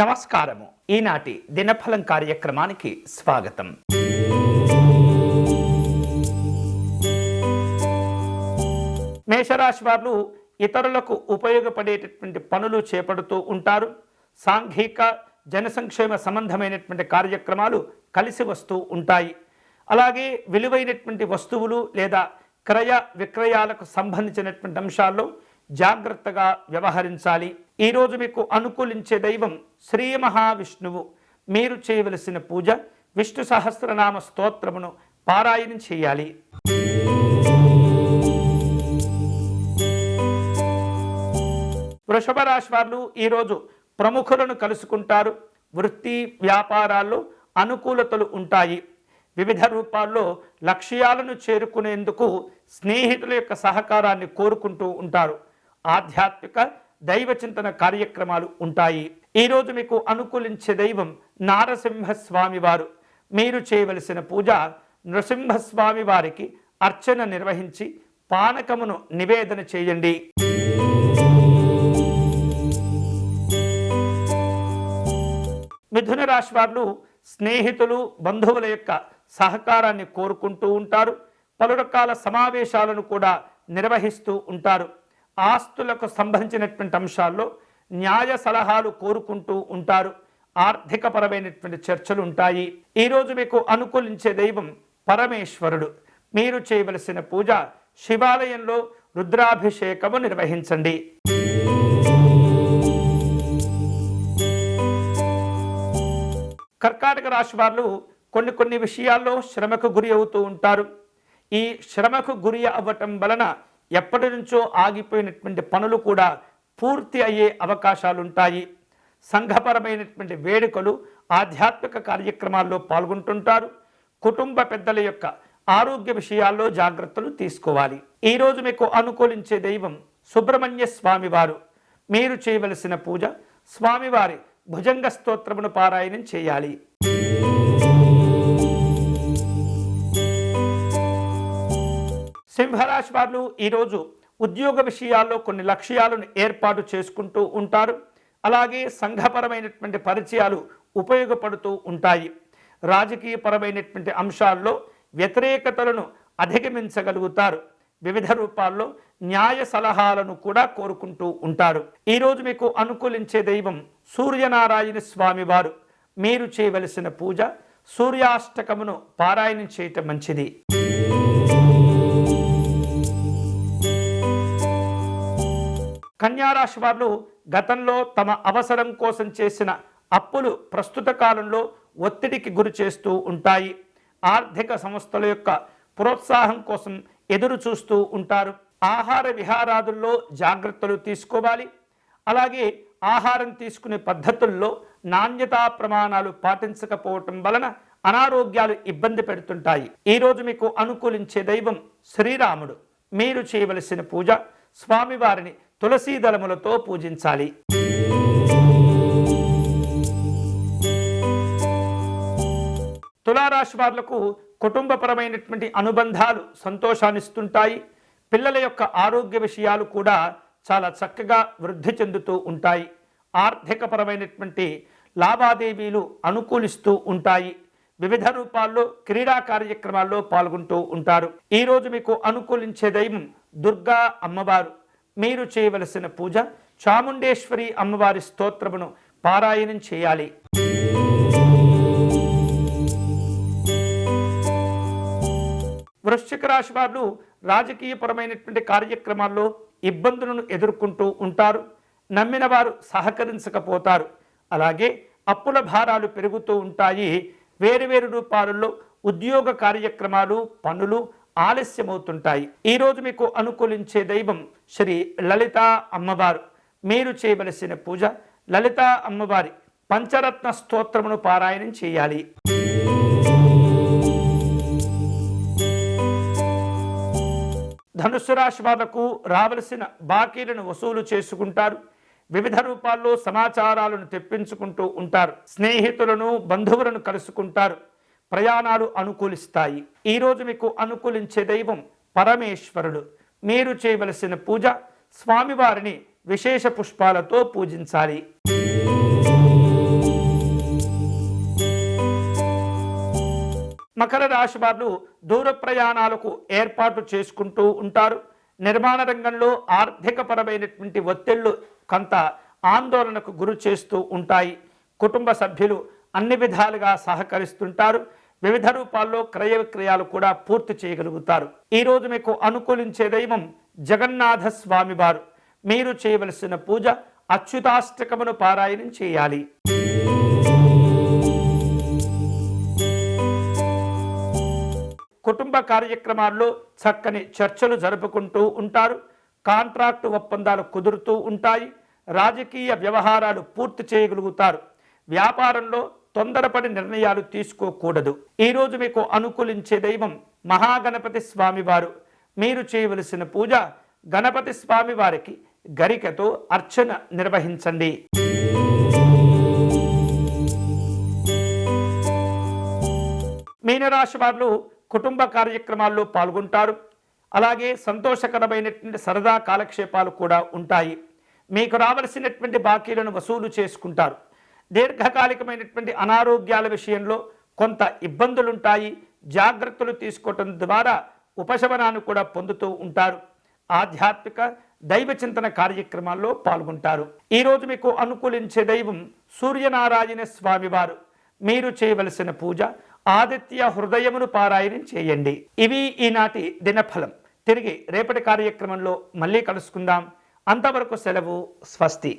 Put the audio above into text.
నమస్కారము. ఈనాటి దినఫలం కార్యక్రమానికి స్వాగతం. మేషరాశి వారు ఇతరులకు ఉపయోగపడేటటువంటి పనులు చేపడుతూ ఉంటారు. సాంఘిక జనసంక్షేమ సంబంధమైనటువంటి కార్యక్రమాలు కలిసి వస్తూ ఉంటాయి. అలాగే విలువైనటువంటి వస్తువులు లేదా క్రయ విక్రయాలకు సంబంధించినటువంటి అంశాల్లో జాగ్రత్తగా వ్యవహరించాలి. ఈరోజు మీకు అనుకూలించే దైవం శ్రీ మహావిష్ణువు. మీరు చేయవలసిన పూజ విష్ణు సహస్రనామ స్తోత్రమును పారాయణం చేయాలి. వృషభ రాశి వారు ఈరోజు ప్రముఖులను కలుసుకుంటారు. వృత్తి వ్యాపారాల్లో అనుకూలతలు ఉంటాయి. వివిధ రూపాల్లో లక్ష్యాలను చేరుకునేందుకు స్నేహితుల యొక్క సహకారాన్ని కోరుకుంటూ ఉంటారు. ఆధ్యాత్మిక దైవ చింతన కార్యక్రమాలు ఉంటాయి. ఈరోజు మీకు అనుకూలించే దైవం నారసింహస్వామి వారు. మీరు చేయవలసిన పూజ నృసింహస్వామి వారికి అర్చన నిర్వహించి పానకమును నివేదన చేయండి. మిథున రాశి వారు స్నేహితులు బంధువుల యొక్క సహకారాన్ని కోరుకుంటూ ఉంటారు. పలు రకాల సమావేశాలను కూడా నిర్వహిస్తూ ఉంటారు. ఆస్తులకు సంబంధించినటువంటి అంశాల్లో న్యాయ సలహాలు కోరుకుంటూ ఉంటారు. ఆర్థికపరమైనటువంటి చర్చలు ఉంటాయి. ఈరోజు మీకు అనుకూలించే దైవం పరమేశ్వరుడు. మీరు చేయవలసిన పూజ శివాలయంలో రుద్రాభిషేకము నిర్వహించండి. కర్కాటక రాశి వాళ్ళు కొన్ని కొన్ని విషయాల్లో శ్రమకు గురి అవుతూ ఉంటారు. ఈ శ్రమకు గురి అవ్వటం వలన ఎప్పటి నుంచో ఆగిపోయినటువంటి పనులు కూడా పూర్తి అయ్యే అవకాశాలు ఉంటాయి సంఘపరమైనటువంటి వేడుకలు ఆధ్యాత్మిక కార్యక్రమాల్లో పాల్గొంటుంటారు. కుటుంబ పెద్దల యొక్క ఆరోగ్య విషయాల్లో జాగ్రత్తలు తీసుకోవాలి. ఈరోజు మీకు అనుకూలించే దైవం సుబ్రహ్మణ్య స్వామివారు. మీరు చేయవలసిన పూజ స్వామివారి భుజంగ స్తోత్రమును పారాయణం చేయాలి. సింహరాశి వారు ఈరోజు ఉద్యోగ విషయాల్లో కొన్ని లక్ష్యాలను ఏర్పాటు చేసుకుంటూ ఉంటారు. అలాగే సంఘపరమైనటువంటి పరిచయాలు ఉపయోగపడుతూ ఉంటాయి. రాజకీయపరమైనటువంటి అంశాల్లో వ్యతిరేకతలను అధిగమించగలుగుతారు. వివిధ రూపాల్లో న్యాయ సలహాలను కూడా కోరుకుంటూ ఉంటారు. ఈరోజు మీకు అనుకూలించే దైవం సూర్యనారాయణ స్వామివారు. మీరు చేయవలసిన పూజ సూర్యాష్టకమును పారాయణం చేయటం మంచిది. కన్యారాశి వారు గతంలో తమ అవసరం కోసం చేసిన అప్పులు ప్రస్తుత కాలంలో ఒత్తిడికి గురి చేస్తూ ఉంటాయి. ఆర్థిక సంస్థల యొక్క ప్రోత్సాహం కోసం ఎదురు చూస్తూ ఉంటారు. ఆహార విహారాదుల్లో జాగ్రత్తలు తీసుకోవాలి. అలాగే ఆహారం తీసుకునే పద్ధతుల్లో నాణ్యతా ప్రమాణాలు పాటించకపోవటం వలన అనారోగ్యాలు ఇబ్బంది పెడుతుంటాయి. ఈరోజు మీకు అనుకూలించే దైవం శ్రీరాముడు. మీరు చేయవలసిన పూజ స్వామివారిని తులసీ దళములతో పూజించాలి. తులారాశి వారులకు కుటుంబపరమైనటువంటి అనుబంధాలు సంతోషాన్నిస్తుంటాయి. పిల్లల యొక్క ఆరోగ్య విషయాలు కూడా చాలా చక్కగా వృద్ధి చెందుతూ ఉంటాయి. ఆర్థికపరమైనటువంటి లావాదేవీలు అనుకూలిస్తూ ఉంటాయి. వివిధ రూపాల్లో క్రీడా కార్యక్రమాల్లో పాల్గొంటూ ఉంటారు. ఈరోజు మీకు అనుకూలించే దైవం దుర్గా అమ్మవారు. మీరు చేయవలసిన పూజ చాముండేశ్వరి అమ్మవారి స్తోత్రమును పారాయణం చేయాలి. వృశ్చిక రాశి వారు రాజకీయపరమైనటువంటి కార్యక్రమాల్లో ఇబ్బందులను ఎదుర్కొంటూ ఉంటారు. నమ్మిన వారు సహకరించకపోతారు. అలాగే అప్పుల భారాలు పెరుగుతూ ఉంటాయి. వేరువేరు రూపాలలో ఉద్యోగ కార్యక్రమాలు పనులు ఆలస్యమవుతుంటాయి. ఈరోజు మీకు అనుకూలించే దైవం శ్రీ లలిత అమ్మవారు. మీరు చేయవలసిన పూజ లలిత అమ్మవారి పంచరత్న స్తోత్రమును పారాయణం చేయాలి. ధనుస్సు రాశి వాళ్ళకు రావలసిన బాకీలను వసూలు చేసుకుంటారు. వివిధ రూపాల్లో సమాచారాలను తెప్పించుకుంటూ ఉంటారు. స్నేహితులను బంధువులను కలుసుకుంటారు. ప్రయాణాలు అనుకూలిస్తాయి. ఈరోజు మీకు అనుకూలించే దైవం పరమేశ్వరుడు. మీరు చేయవలసిన పూజ స్వామివారిని విశేష పుష్పాలతో పూజించాలి. మకర రాశి వారు దూర ప్రయాణాలకు ఏర్పాటు చేసుకుంటూ ఉంటారు. నిర్మాణ రంగంలో ఆర్థికపరమైనటువంటి ఒత్తిళ్ళు కొంత ఆందోళనకు గురి చేస్తూ ఉంటాయి. కుటుంబ సభ్యులు అన్ని విధాలుగా సహకరిస్తుంటారు. వివిధ రూపాల్లో క్రయ విక్రయాలు కూడా పూర్తి చేయగలుగుతారు. ఈరోజు మీకు అనుకూలించే దైవం జగన్నాథ స్వామి వారు. మీరు చేయవలసిన పూజ అచ్యుతాష్టకమును పారాయణం చేయాలి. కుటుంబ కార్యక్రమాల్లో చక్కని చర్చలు జరుపుకుంటూ ఉంటారు. కాంట్రాక్టు ఒప్పందాలు కుదురుతూ ఉంటాయి. రాజకీయ వ్యవహారాలు పూర్తి చేయగలుగుతారు. వ్యాపారంలో తొందరపడి నిర్ణయాలు తీసుకోకూడదు. ఈరోజు మీకు అనుకూలించే దైవం మహాగణపతి స్వామివారు. మీరు చేయవలసిన పూజ గణపతి స్వామి వారికి గరికతో అర్చన నిర్వహించండి. మీనరాశి వారు కుటుంబ కార్యక్రమాల్లో పాల్గొంటారు. అలాగే సంతోషకరమైనటువంటి సరదా కాలక్షేపాలు కూడా ఉంటాయి. మీకు రావలసినటువంటి బాకీలను వసూలు చేసుకుంటారు. దీర్ఘకాలికమైనటువంటి అనారోగ్యాల విషయంలో కొంత ఇబ్బందులుంటాయి. జాగ్రత్తలు తీసుకోవటం ద్వారా ఉపశమనాన్ని కూడా పొందుతూ ఉంటారు. ఆధ్యాత్మిక దైవ చింతన కార్యక్రమాల్లో పాల్గొంటారు. ఈరోజు మీకు అనుకూలించే దైవం సూర్యనారాయణ స్వామివారు. మీరు చేయవలసిన పూజ ఆదిత్య హృదయమును పారాయణం చేయండి. ఇవి ఈనాటి దినఫలం. తిరిగి రేపటి కార్యక్రమంలో మళ్ళీ కలుసుకుందాం. అంతవరకు సెలవు స్వస్తి.